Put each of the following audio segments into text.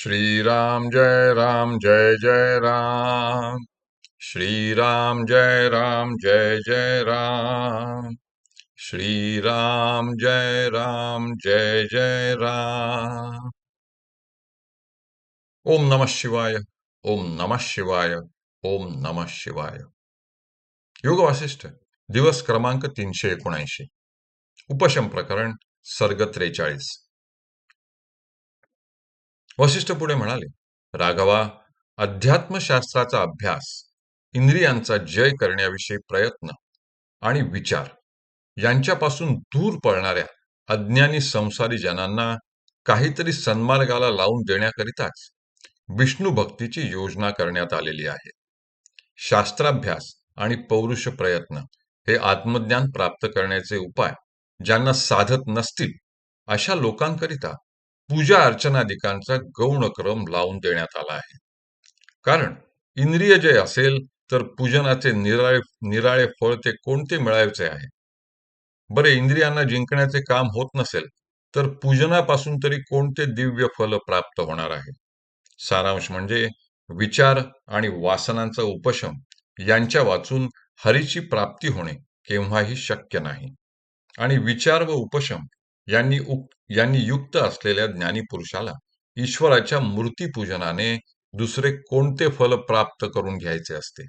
श्रीराम जय राम जय जय राम श्रीराम जय राम जय जय राम श्रीराम जय राम जय जय राम ओम नमः शिवाय ओम नमः शिवाय ओम नमः शिवाय योग वासिष्ठ दिवस क्रमांक तीनशे एकोणऐंशी उपशम प्रकरण सर्ग त्रेचाळीस वशिष्ठ पुढे म्हणाले राघवा अध्यात्मशास्त्राचा अभ्यास इंद्रियांचा जय करण्याविषयी प्रयत्न आणि विचार यांच्यापासून दूर पळणाऱ्या अज्ञानी संसारी जनांना काहीतरी सन्मार्गाला लावून देण्याकरिताच विष्णू भक्तीची योजना करण्यात आलेली आहे. शास्त्राभ्यास आणि पौरुष प्रयत्न हे आत्मज्ञान प्राप्त करण्याचे उपाय ज्यांना साधत नसतील अशा लोकांकरिता पूजा अर्चनादिकांचा गौण क्रम लावून देण्यात आला आहे. कारण इंद्रिय जे असेल तर पूजनाचे निराळे निराळे फळ ते कोणते मिळायचे आहे? बरे इंद्रियांना जिंकण्याचे काम होत नसेल तर पूजनापासून तरी कोणते दिव्य फल प्राप्त होणार आहे? सारांश म्हणजे विचार आणि वासनांचा उपशम यांच्या वाचून हरीची प्राप्ती होणे केव्हाही शक्य नाही. आणि विचार व उपशम यांनी यांनी युक्त असलेल्या ज्ञानीपुरुषाला ईश्वराच्या मूर्तीपूजनाने दुसरे कोणते फल प्राप्त करून घ्यायचे असते?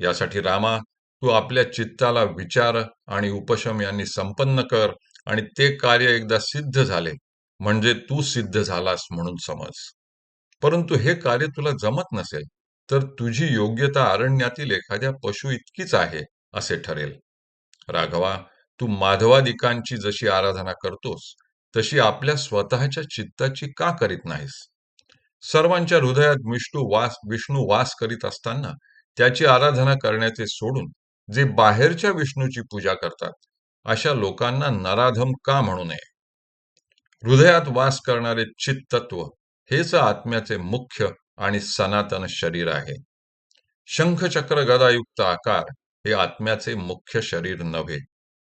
यासाठी रामा तू आपल्या चित्ताला विचार आणि उपशम यांनी संपन्न कर आणि ते कार्य एकदा सिद्ध झाले म्हणजे तू सिद्ध झालास म्हणून समज. परंतु हे कार्य तुला जमत नसेल तर तुझी योग्यता अरण्यातील एखाद्या पशु इतकीच आहे असे ठरेल. राघवा तू माधवादिकांची जशी आराधना करतोस तशी आपल्या स्वतःच्या चित्ताची का करीत नाहीस? सर्वांच्या हृदयात विष्णू वास विष्णू वास करीत असताना त्याची आराधना करण्याचे सोडून जे बाहेरच्या विष्णूची पूजा करतात अशा लोकांना नराधम का म्हणू नये? हृदयात वास करणारे चित्तत्व हेच आत्म्याचे मुख्य आणि सनातन शरीर आहे. शंखचक्र गदायुक्त आकार हे आत्म्याचे मुख्य शरीर नव्हे.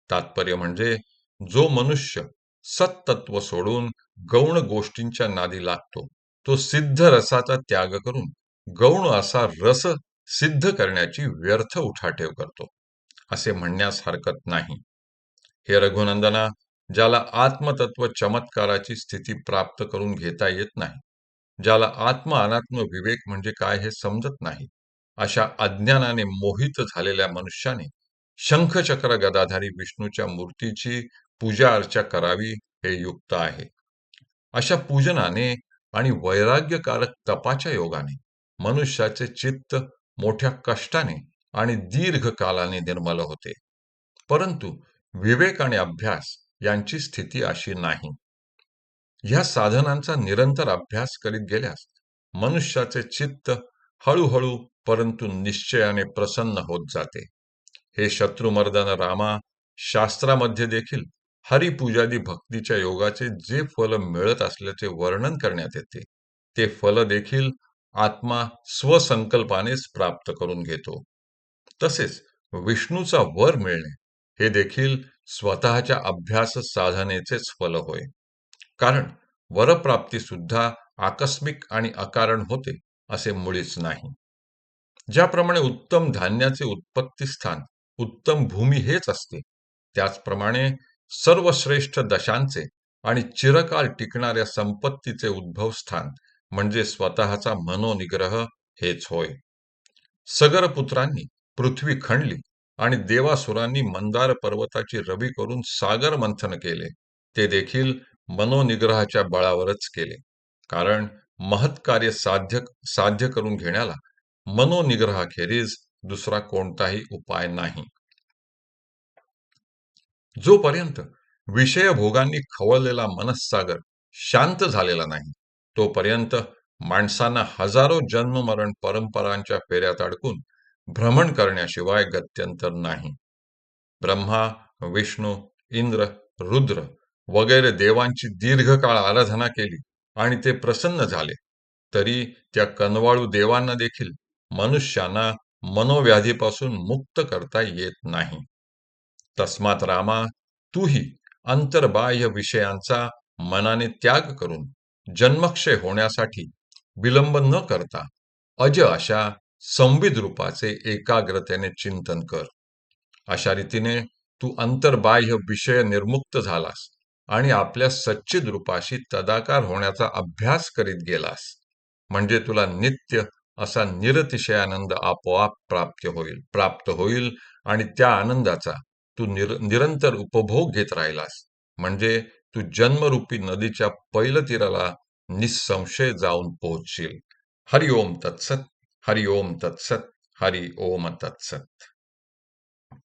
तात्पर्य म्हणजे जो मनुष्य सत्तत्व सोडून गौण गोष्टींच्या नादी लागतो तो सिद्ध रसाचा त्याग करून गौण असा रस सिद्ध करण्याची व्यर्थ उठाठेव करतो असे म्हणण्यास हरकत नाही. हे रघुनंदना ज्याला आत्मतत्व चमत्काराची स्थिती प्राप्त करून घेता येत नाही ज्याला आत्म अनात्म विवेक म्हणजे काय हे समजत नाही अशा अज्ञानाने मोहित झालेल्या मनुष्याने शंखचक्र गदाधारी विष्णूच्या मूर्तीची पूजा अर्चा करावी हे युक्त आहे. अशा पूजनाने आणि वैराग्यकारक तपाच्या योगाने मनुष्याचे चित्त मोठ्या कष्टाने आणि दीर्घ कालाने निर्मल होते. परंतु विवेक आणि अभ्यास यांची स्थिती अशी नाही. ह्या साधनांचा निरंतर अभ्यास करीत गेल्यास मनुष्याचे चित्त हळूहळू परंतु निश्चयाने प्रसन्न होत जाते. हे शत्रुमर्दन रामा शास्त्रामध्ये देखील हरिपूजादी भक्तीच्या योगाचे जे फल मिळत असल्याचे वर्णन करण्यात येते ते फल देखील आत्मा स्वसंकल्पानेच प्राप्त करून घेतो. तसेच विष्णूचा वर मिळणे हे देखील स्वतःच्या अभ्यास साधनेचेच फल होय. कारण वरप्राप्ती सुद्धा आकस्मिक आणि अकारण होते असे मुळीच नाही. ज्याप्रमाणे उत्तम धान्याचे उत्पत्ती स्थान उत्तम भूमी हेच असते. त्याचप्रमाणे सर्वश्रेष्ठ दशांचे आणि चिरकाल टिकणाऱ्या संपत्तीचे उद्भव स्थान म्हणजे स्वतःचा मनोनिग्रह हेच होय. सगरपुत्रांनी पृथ्वी खणली आणि देवासुरांनी मंदार पर्वताची रवी करून सागर मंथन केले. ते देखील मनोनिग्रहाच्या बळावरच केले. कारण महत्कार्य साध्य साध्य करून घेण्याला मनोनिग्रहाखेरीज दुसरा कोणताही उपाय नाही. जोपर्यंत विषयभोगांनी खवळलेला मनस्सागर शांत झालेला नाही तोपर्यंत माणसांना हजारो जन्ममरण परंपरांच्या फेऱ्यात अडकून भ्रमण करण्याशिवाय गत्यंतर नाही. ब्रह्मा विष्णू इंद्र रुद्र वगैरे देवांची दीर्घकाळ आराधना केली आणि ते प्रसन्न झाले. तरी त्या कनवाळू देवांना देखील मनुष्यांना मनोव्याधीपासून मुक्त करता येत नाही. तस्मात रामा तूही अंतर्बाह्य विषयांचा मनाने त्याग करून जन्मक्षय होण्यासाठी विलंब न करता अज अशा संविध रूपाचे एकाग्रतेने चिंतन कर. अशा रीतीने तू अंतर्बाह्य विषय निर्मुक्त झालास आणि आपल्या सच्चिद रूपाशी तदाकार होण्याचा अभ्यास करीत गेलास. म्हणजे तुला नित्य असा निरतिशय आनंद आपोआप प्राप्त होईल प्राप्त होईल आणि त्या आनंदाचा तू निर निरंतर उपभोग घेत राहिलास. म्हणजे तू जन्मरूपी नदीच्या पैलतीराला निसंशय जाऊन पोहोचशील. हरि ओम तत्सत हरि ओम तत्सत हरि ओम तत्सत.